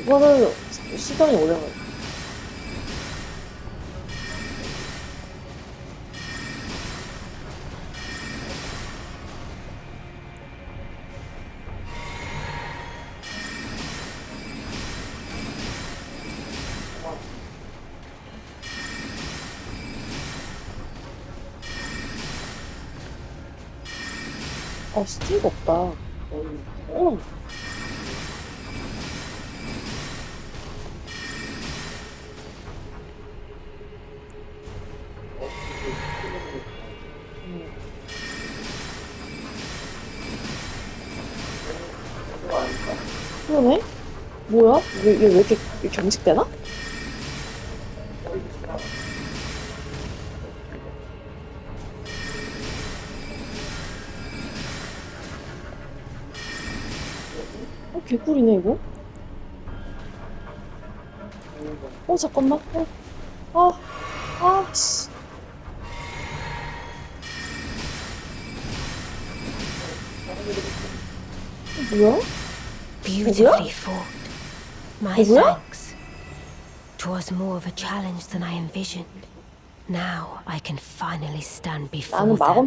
이거는 시간이 오래 걸려. 아, 스티가 없다. 어. 그러네? 뭐야? 이게, 이게 왜 이렇게 이렇게 경직되나? 어, 개꿀이네, 이거? 어, 잠깐만. 어. 아, 아, 씨. 어, 뭐야? Beautifully fought. My 누구야? thanks. 'Twas more of a challenge than I envisioned. Now I can finally stand before 나는 them. 마검사